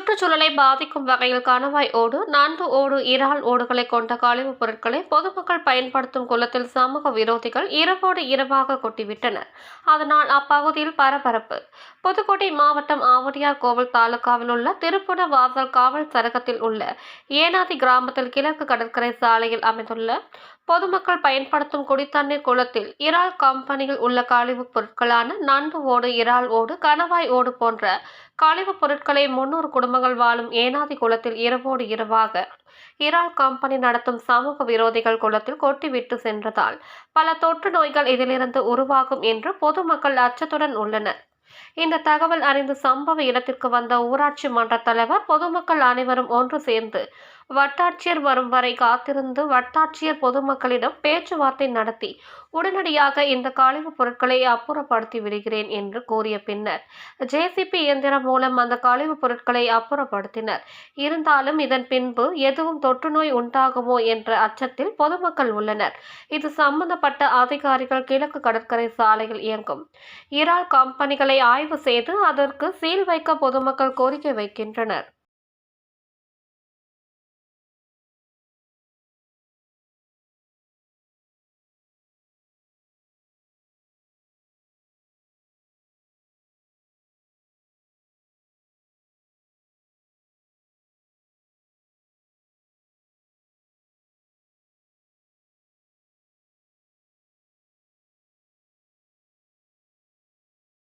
சுற்றுச்சூழலை பாதிக்கும் வகையில் கணவாய் ஓடு நண்டு ஓடு இறால் ஓடுகளை கொண்ட கழிவுப் பொருட்களை பொதுமக்கள் பயன்படுத்தும் குளத்தில் சமூக விரோதிகள் இரவோடு இரவாக கொட்டிவிட்டனர். அதனால் அப்பகுதியில் பரபரப்பு. புதுக்கோட்டை மாவட்டம் ஆவடியார் கோவில் தாலுகாவில் உள்ள திருப்புண வாசல் காவல் சரகத்தில் உள்ள ஏனாதி கிராமத்தில் கிழக்கு கடற்கரை சாலையில் அமைந்துள்ள பொதுமக்கள் பயன்படுத்தும் குடித்தண்ணீர் குளத்தில் இறால் கம்பெனியில் உள்ள கழிவுப் பொருட்களான நண்டு ஓடு இறால் ஓடு கணவாய் ஓடு போன்ற கழிவுப் பொருட்களை முன்னூறு குடும்பங்கள் வாழும் ஏனாதி குளத்தில் இரவோடு இரவாக இறால் கம்பெனி நடத்தும் சமூக விரோதிகள் குளத்தில் கொட்டிவிட்டு சென்றதால் பல தொற்று நோய்கள் இதிலிருந்து உருவாகும் என்று பொதுமக்கள் அச்சத்துடன் உள்ளனர். இந்த தகவல் அறிந்து சம்பவ இடத்திற்கு வந்த ஊராட்சி மன்ற தலைவர் பொதுமக்கள் அனைவரும் ஒன்று சேர்ந்து வட்டாட்சியர் வரும் வரை காத்திருந்து வட்டாட்சியர் பொதுமக்களிடம் பேச்சுவார்த்தை நடத்தி உடனடியாக இந்த கழிவுப் பொருட்களை அப்புறப்படுத்தி விடுகிறேன் என்று கூறிய பின்னர் ஜேசிபி இயந்திரம் மூலம் அந்த கழிவுப் பொருட்களை அப்புறப்படுத்தினர். இருந்தாலும் இதன் பின்பு எதுவும் தொற்றுநோய் உண்டாகுமோ என்ற அச்சத்தில் பொதுமக்கள் உள்ளனர். இது சம்பந்தப்பட்ட அதிகாரிகள் கிழக்கு கடற்கரை சாலையில் இயங்கும். இறால் கம்பெனிகளை ஆய்வு செய்து அதற்கு சீல் வைக்க பொதுமக்கள் கோரிக்கை வைக்கின்றனர்.